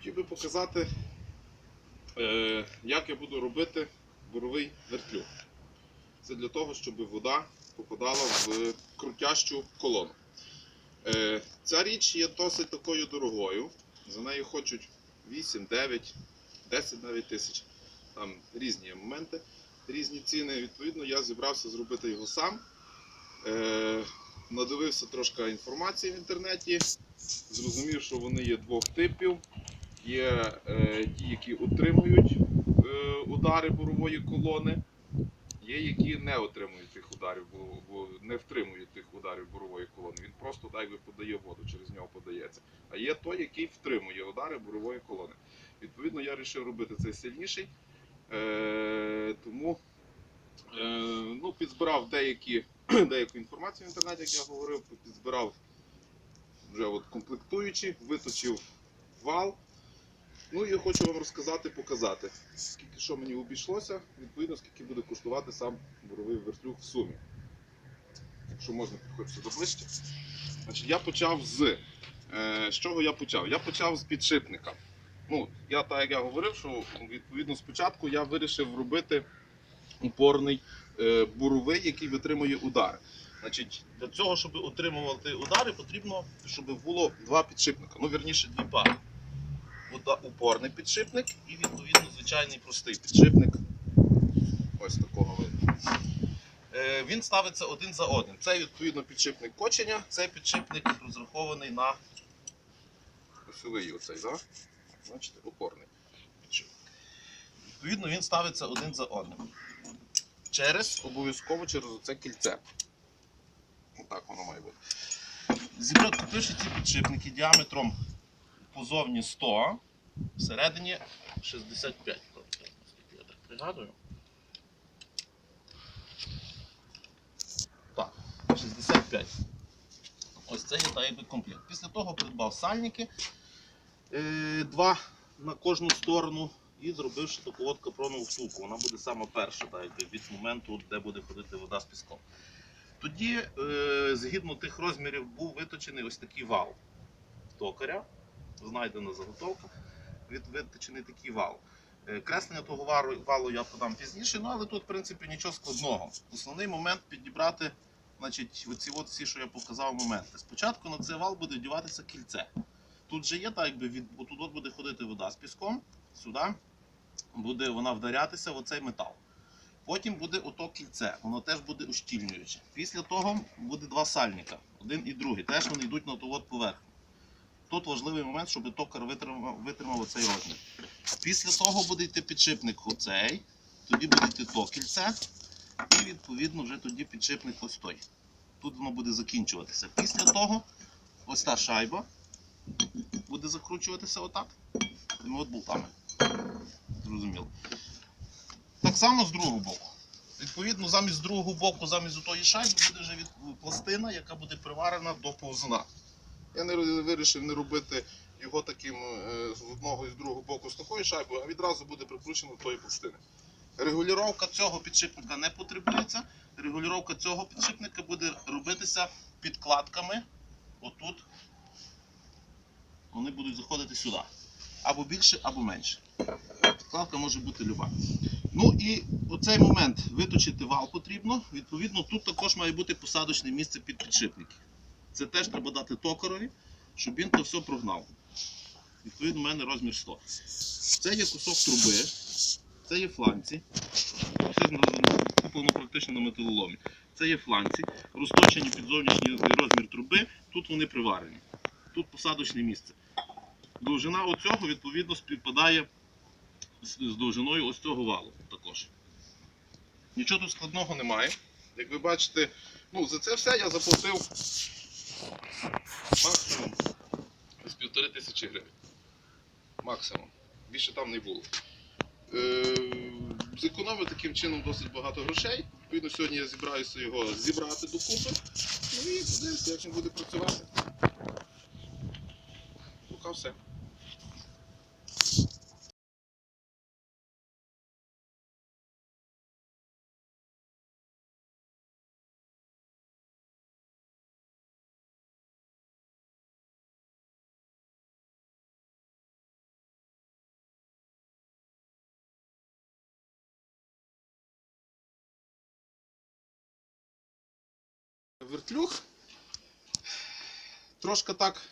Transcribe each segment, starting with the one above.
Хотів би показати, е, як я буду робити буровий вертлюг. Це для того, щоб вода попадала в крутящу колону. Е, ця річ є досить такою дорогою. За неї хочуть 8, 9, 10 навіть тисяч. Там різні моменти, різні ціни. Відповідно, я зібрався зробити його сам. Е, надивився трошки інформації в інтернеті, зрозумів, що вони є двох типів. Є е, ті, які утримують е, удари бурової колони, є які не отримують тих ударів, бо, не втримують тих ударів бурової колони. Він просто так якби подає воду, через нього подається. А є той, який втримує удари бурової колони. Відповідно, я вирішив робити цей сильніший. Е, тому ну, підзбирав деякі, деяку інформацію в інтернеті, як я говорив, підзбирав вже от комплектуючі, виточив вал. Ну і хочу вам розказати, показати, скільки що мені обійшлося, відповідно, скільки буде коштувати сам буровий вертлюг в сумі. Якщо можна, підходьте до ближче. Значить, я почав з. Е, з чого я почав? Я почав з підшипника. Ну, я так як я говорив, що відповідно спочатку я вирішив робити упорний е, буровий, який витримує удари. Значить, для цього, щоб отримувати удари, потрібно, щоб було два підшипника. Ну, вірніше, дві пари. Упорний підшипник і відповідно звичайний простий підшипник. Ось такого виду. Е, він ставиться один за одним. Це відповідно підшипник кочення, цей підшипник розрахований на осьовий оцей, да? Бачите, опорний підшипник. Відповідно, він ставиться один за одним. Через обов'язково через оце кільце. Отак воно має бути. Зібрати, купивши ці підшипники діаметром позовні 100, всередині 65. Наскільки я так пригадую. Так, 65. Ось це є так якби комплект. Після того придбав сальники е, два на кожну сторону і зробивши таку от капронову втулку. Вона буде саме перша, так, якби, від моменту, де буде ходити вода з піском. Тоді, е, згідно тих розмірів, був виточений ось такий вал токаря, знайдена заготовка, від, виточений такий вал. Е, Креслення того валу я подам пізніше, ну але тут, в принципі, нічого складного. Основний момент підібрати значить, оці от всі, що я показав, моменти. Спочатку на цей вал буде вдіватися кільце. Тут же є так, якби від отут от буде ходити вода з піском, сюди буде вона вдарятися в оцей метал. Потім буде ото кільце, воно теж буде ущільнююче. Після того буде два сальника, один і другий. Теж вони йдуть на ту от поверхню. Тут важливий момент, щоб токар витримав, витримав оцей розмір. Після того буде йти підшипник оцей, тоді буде йти то кільце, і відповідно вже тоді підшипник ось той. Тут воно буде закінчуватися. Після того ось та шайба буде закручуватися отак. Тими от болтами. Зрозуміло. Так само з другого боку. Відповідно, замість другого боку, замість тої шайби буде вже від пластина, яка буде приварена до повзуна. Я не вирішив не робити його таким е, з одного і з другого боку з такою шайбою, а відразу буде прикручено до тої пластини. Регулювання цього підшипника не потребується. Регулювання цього підшипника буде робитися підкладками. Отут вони будуть заходити сюди. Або більше, або менше. Підкладка може бути люба. Ну і оцей момент виточити вал потрібно. Відповідно, тут також має бути посадочне місце під підшипники. Це теж треба дати токарові, щоб він то все прогнав. Відповідно, у мене розмір 100. Це є кусок труби, це є фланці. Все куплено практично на металоломі. Це є фланці, розточені під зовнішній розмір труби, тут вони приварені. Тут посадочне місце. Довжина оцього відповідно співпадає з довжиною ось цього валу також. Нічого тут складного немає. Як ви бачите, ну, за це все я заплатив максимум з півтори тисячі гривень. Максимум. Більше там не було. Е, зекономив таким чином досить багато грошей. Відповідно, сьогодні я зібраюся його зібрати докупи. Ну і подивимося, як він буде працювати. Пока все. Вертлюг. Трошки так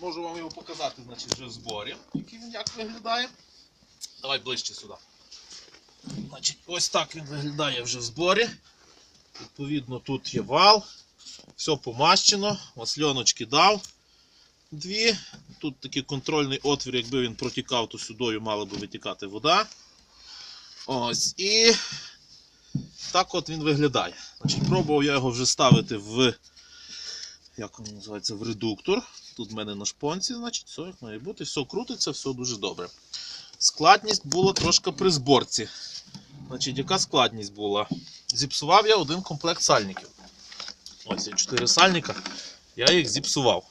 можу вам його показати, значить, вже в зборі, який він як виглядає. Давай ближче сюди. Значить, ось так він виглядає вже в зборі. Відповідно, тут є вал, все помащено, масльоночки дав. Дві. Тут такий контрольний отвір, якби він протікав, то сюдою мала би витікати вода. Ось. І так от він виглядає. Значить, пробував я його вже ставити в. Як він називається? В редуктор. Тут в мене на шпонці, значить, все як має бути, все крутиться, все дуже добре. Складність була трошки при зборці. Значить, яка складність була? Зіпсував я один комплект сальників. Ось є 4 сальника. Я їх зіпсував.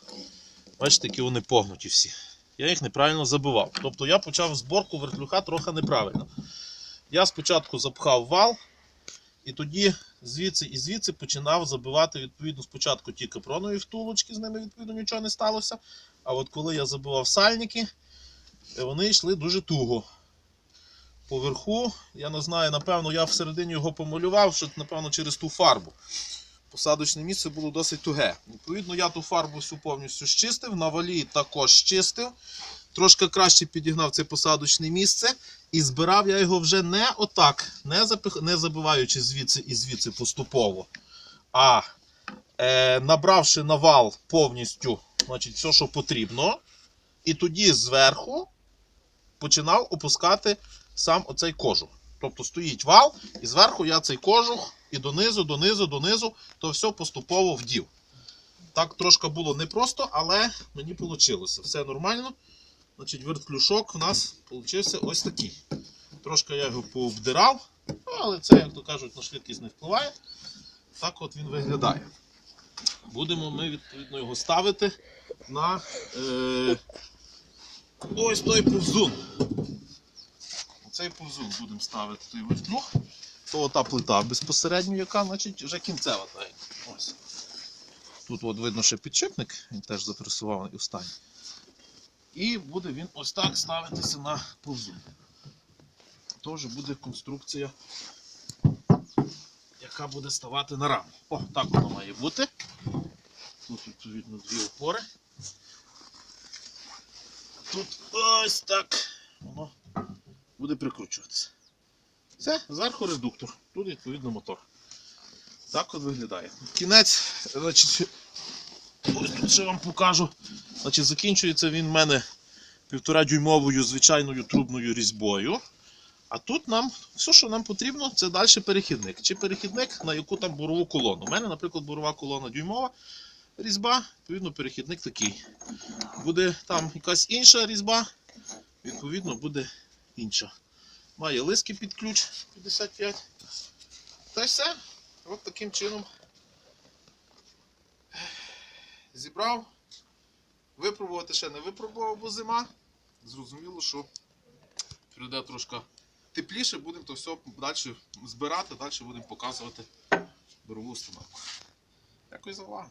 Бачите, які вони погнуті всі. Я їх неправильно забивав. Тобто я почав зборку вертлюка трохи неправильно. Я спочатку запхав вал, і тоді звідси і звідси починав забивати відповідно спочатку ті капронові втулочки, з ними відповідно нічого не сталося. А от коли я забивав сальники, е, вони йшли дуже туго. Поверху, я не знаю, напевно, я всередині його помалював, що напевно через ту фарбу. Посадочне місце було досить туге. Відповідно, я ту фарбу всю повністю щистив, на валі також щистив. Трошки краще підігнав це посадочне місце. І збирав я його вже не отак, не, запих... не забиваючи звідси і звідси поступово. А е, набравши на вал повністю значить, все, що потрібно. І тоді зверху починав опускати сам оцей кожух. Тобто стоїть вал, і зверху я цей кожух і донизу, донизу, донизу, то все поступово вдів. Так трошки було непросто, але мені вийшло. Все нормально. Значить, вертклюшок у нас вийшов ось такий. Трошки я його пообдирав, але це, як то кажуть, на швидкість не впливає. Так от він виглядає. Будемо ми відповідно його ставити на е, ось той повзун. Цей повзун будемо ставити той вертлюг. То та плита безпосередньо, яка значить, вже кінцева. Ось. Тут от видно ще підшипник, він теж запресований у стані. І буде він ось так ставитися на повзун. Тож буде конструкція, яка буде ставати на раму. О, так воно має бути. Тут відповідно дві опори. Тут ось так воно буде прикручуватися. Все, зверху редуктор. Тут відповідно мотор. Так от виглядає. Кінець, значить, ось тут ще вам покажу. Значить, закінчується він в мене півтора дюймовою звичайною трубною різьбою. А тут нам все, що нам потрібно, це далі перехідник. Чи перехідник на яку там бурову колону. У мене, наприклад, бурова колона дюймова різьба, відповідно, перехідник такий. Буде там якась інша різьба, відповідно, буде інша. Має лиски під ключ 55. Та й все. От таким чином зібрав. Випробувати ще не випробував, бо зима. Зрозуміло, що прийде трошки тепліше, будемо то все далі збирати, далі будемо показувати борову установку. Дякую за увагу.